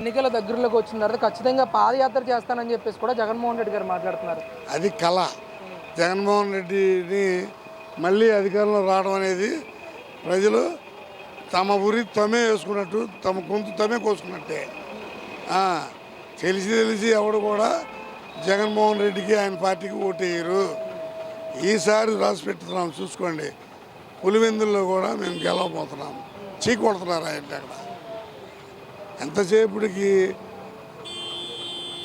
ఎన్నికల దగ్గరలోకి వచ్చిన తర్వాత ఖచ్చితంగా పాదయాత్ర చేస్తానని చెప్పేసి కూడా జగన్మోహన్ రెడ్డి గారు మాట్లాడుతున్నారు. అది కళ. జగన్మోహన్ రెడ్డిని మళ్ళీ అధికారంలో రావడం అనేది ప్రజలు తమ ఊరి తమే వేసుకున్నట్టు తమ గొంతు తమే కోసుకున్నట్టే. తెలిసి తెలిసి ఎవడు కూడా జగన్మోహన్ రెడ్డికి ఆయన పార్టీకి ఓటేయరు. ఈసారి రాసి పెట్టుతున్నాం చూసుకోండి. పులివెందుల్లో కూడా మేము గెలవబోతున్నాం. చీకొడుతున్నారు ఆయన అక్కడ. ఎంతసేపటికి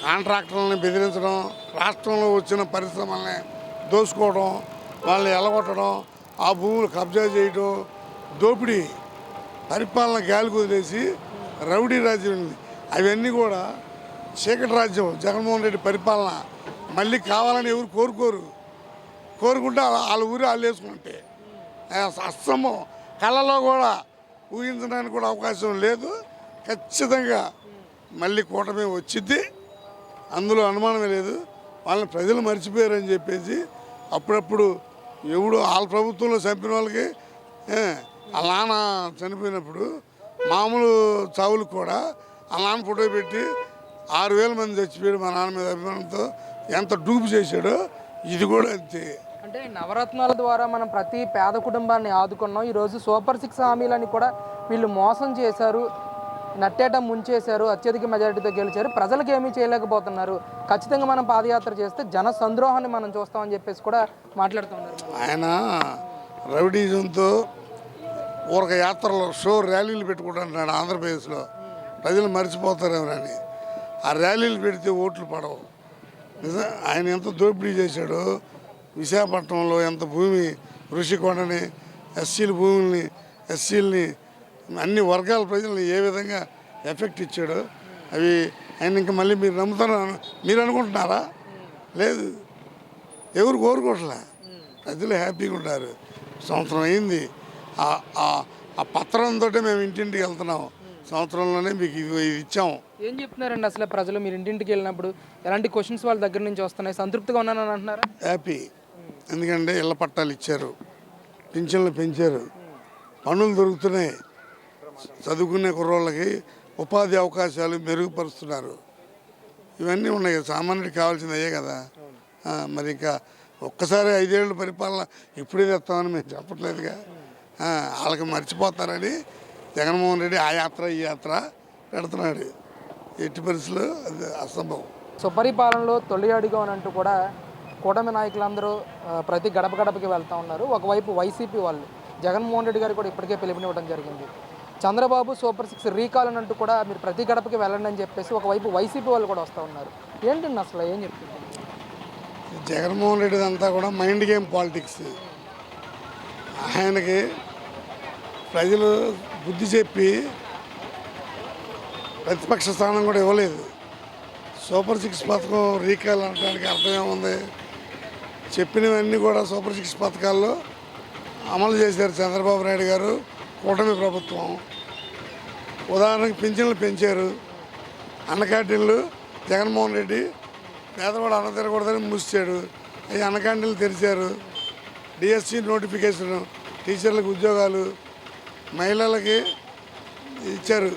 కాంట్రాక్టర్లని బెదిరించడం రాష్ట్రంలో వచ్చిన పరిశ్రమల్ని దోసుకోవడం వాళ్ళని ఎలగొట్టడం ఆ భూములు కబ్జా చేయడం దోపిడీ పరిపాలన గాలి కుదిలేసి రౌడీ రాజ్యం ఉంది అవన్నీ కూడా చీకటి రాజ్యం జగన్మోహన్ రెడ్డి పరిపాలన. మళ్ళీ కావాలని ఎవరు కోరుకోరు. కోరుకుంటే వాళ్ళ వాళ్ళ ఊరి వాళ్ళు వేసుకుంటే. అస్సము కళ్ళలో కూడా ఊహించడానికి కూడా అవకాశం లేదు. ఖచ్చితంగా మళ్ళీ కూటమి వచ్చింది అందులో అనుమానమే లేదు. వాళ్ళని ప్రజలు మర్చిపోయారని చెప్పేసి అప్పుడప్పుడు ఎవడు వాళ్ళ ప్రభుత్వంలో చంపిన వాళ్ళకి ఏ, వాళ్ళ నాన్న చనిపోయినప్పుడు మామూలు చావులు కూడా వాళ్ళ నాన్న ఫోటో పెట్టి ఆరు వేల మంది చచ్చిపోయాడు మా నాన్న మీద అభిమానంతో. ఎంత డూపు చేశాడో ఇది కూడా అంతే. అంటే నవరత్నాల ద్వారా మనం ప్రతి పేద కుటుంబాన్ని ఆదుకున్నాం. ఈరోజు సూపర్ సిక్స్ హామీలని కూడా వీళ్ళు మోసం చేశారు. నట్టేట ముంచేశారు అత్యధిక మెజారిటీతో గెలిచారు. ప్రజలకు ఏమీ చేయలేకపోతున్నారు. ఖచ్చితంగా మనం పాదయాత్ర చేస్తే జన సంద్రోహాన్ని మనం చూస్తామని చెప్పేసి కూడా మాట్లాడుతున్నారు ఆయన రౌడీజంతో ఊరక యాత్రలో షో ర్యాలీలు పెట్టుకుంటున్నాడు ఆంధ్రప్రదేశ్లో. ప్రజలు మర్చిపోతారేమోనని. ఆ ర్యాలీలు పెడితే ఓట్లు పడవు. నిజం ఆయన ఎంత దోపిడీ చేశాడో విశాఖపట్నంలో ఎంత భూమి ఋషికొండని ఎస్సీల భూముల్ని ఎస్సీలని అన్ని వర్గాల ప్రజల్ని ఏ విధంగా ఎఫెక్ట్ ఇచ్చాడో అవి ఆయన ఇంకా మళ్ళీ మీరు నమ్ముతారు మీరు అనుకుంటున్నారా? లేదు. ఎవరు కోరుకోవట్లే ప్రజలు హ్యాపీగా ఉంటారు సంవత్సరం అయింది. ఆ- పత్రంతో మేము ఇంటింటికి వెళ్తున్నాం. సంవత్సరంలోనే మీకు ఇది ఇది ఇచ్చాము ఏం చెప్తున్నారండి అసలు ప్రజలు? మీరు ఇంటింటికి వెళ్ళినప్పుడు ఎలాంటి క్వశ్చన్స్ వాళ్ళ దగ్గర నుంచి వస్తున్నాయి? సంతృప్తిగా ఉన్నానని అంటున్నారా? హ్యాపీ. ఎందుకంటే ఇళ్ళ పట్టాలు ఇచ్చారు. పింఛన్లు పెంచారు. పనులు దొరుకుతున్నాయి. చదువుకునే కుర్రోళ్ళకి ఉపాధి అవకాశాలు మెరుగుపరుస్తున్నారు. ఇవన్నీ ఉన్నాయి సామాన్యుడికి కావాల్సింది అయ్యే కదా. మరి ఇంకా ఒక్కసారి ఐదేళ్ళు పరిపాలన ఇప్పుడే తెస్తామని మేము చెప్పట్లేదుగా. వాళ్ళకి మర్చిపోతారని జగన్మోహన్ రెడ్డి ఆ యాత్ర ఈ యాత్ర పెడుతున్నాడు. ఎట్టి పరిస్థితులు అది అసంభవం. సుపరిపాలనలో తొలి అడుగు అని అంటూ కూడా కూటమి నాయకులందరూ ప్రతి గడప గడపకి వెళ్తూ ఉన్నారు. ఒకవైపు వైసీపీ వాళ్ళు. జగన్మోహన్ రెడ్డి గారు కూడా ఇప్పటికే పిలుపునివ్వడం జరిగింది. చంద్రబాబు సూపర్ సిక్స్ రీకాల్ అని అంటూ కూడా మీరు ప్రతి గడపకి వెళ్ళండి అని చెప్పేసి ఒకవైపు వైసీపీ వాళ్ళు కూడా వస్తూ ఉన్నారు. ఏంటండి అసలు ఏం చెప్తున్నారు? జగన్మోహన్ రెడ్డి అంతా కూడా మైండ్ గేమ్ పాలిటిక్స్. ఆయనకి ప్రజలు బుద్ధి చెప్పి ప్రతిపక్ష స్థానం కూడా ఇవ్వలేదు. సూపర్ సిక్స్ పథకం రీకాల్ అనడానికి అర్థం ఏముంది? చెప్పినవన్నీ కూడా సూపర్ సిక్స్ పథకాల్లో అమలు చేశారు చంద్రబాబు నాయుడు గారు. కూటమి ప్రభుత్వం ఉదాహరణకు పింఛన్లు పెంచారు. అన్న క్యాంటీన్లు జగన్మోహన్ రెడ్డి పేదవాడు అన్న తిరగకూడదని మూసాడు. అవి అన్న క్యాంటీన్లు తెరిచారు. డిఎస్సి నోటిఫికేషన్ టీచర్లకు ఉద్యోగాలు మహిళలకి ఇచ్చారు.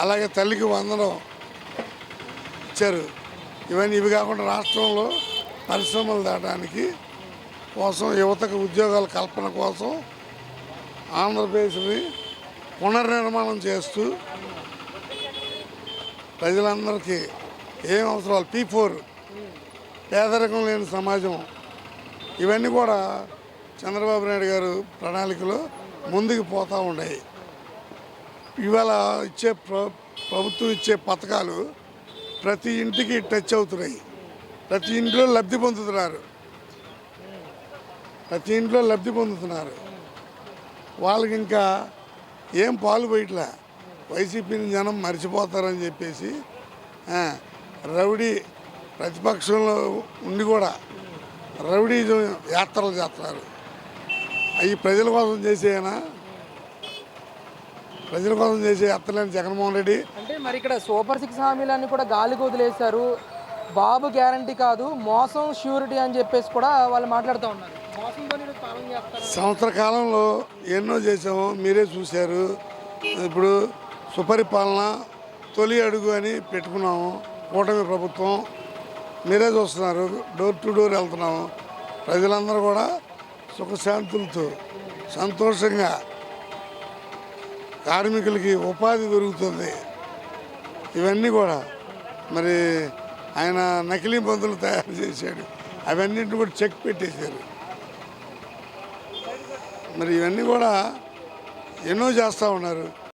అలాగే తల్లికి వందనం ఇచ్చారు. ఇవన్నీ ఇవి కాకుండా రాష్ట్రంలో పరిశ్రమలు దాటానికి కోసం యువతకు ఉద్యోగాల కల్పన కోసం ఆంధ్రప్రదేశ్ని పునర్నిర్మాణం చేస్తూ ప్రజలందరికీ ఏం అవసరాలు పీ ఫోర్ పేదరికం లేని సమాజం. ఇవన్నీ కూడా చంద్రబాబు నాయుడు గారు ప్రణాళికలో ముందుకు పోతూ ఉన్నాయి. ఇవాళ ఇచ్చే ప్ర ప్రభుత్వం ఇచ్చే పథకాలు ప్రతి ఇంటికి టచ్ అవుతున్నాయి. ప్రతి ఇంట్లో లబ్ధి పొందుతున్నారు. ప్రతి ఇంట్లో లబ్ధి పొందుతున్నారు. వాళ్ళకి ఇంకా ఏం పాలు పోయట్లే. వైసీపీని జనం మర్చిపోతారని చెప్పేసి రౌడీ ప్రతిపక్షంలో ఉండి కూడా రౌడీ యాత్రలు చేస్తున్నారు. అవి ప్రజల కోసం చేసేనా ప్రజల కోసం చేసే యాత్రలేని జగన్మోహన్ రెడ్డి. అంటే మరి ఇక్కడ సూపర్ సిక్స్ హామీలన్నీ కూడా గాలికి వదిలేశారు బాబు గ్యారంటీ కాదు మోసం ష్యూరిటీ అని చెప్పేసి కూడా వాళ్ళు మాట్లాడుతూ ఉన్నారు. సంవత్సర కాలంలో ఎన్నో చేసాము మీరే చూశారు. ఇప్పుడు సుపరిపాలన తొలి అడుగు అని పెట్టుకున్నాము. కూటమి ప్రభుత్వం మీరే చూస్తున్నారు. డోర్ టు డోర్ వెళ్తున్నాము. ప్రజలందరూ కూడా సుఖశాంతులతో సంతోషంగా కార్మికులకి ఉపాధి దొరుకుతుంది. ఇవన్నీ కూడా మరి ఆయన నకిలీ మందులు తయారు చేశాడు. అవన్నింటిని కూడా చెక్ పెట్టేశారు. మరి ఇవన్నీ కూడా ఎన్నో చేస్తూ ఉన్నారు.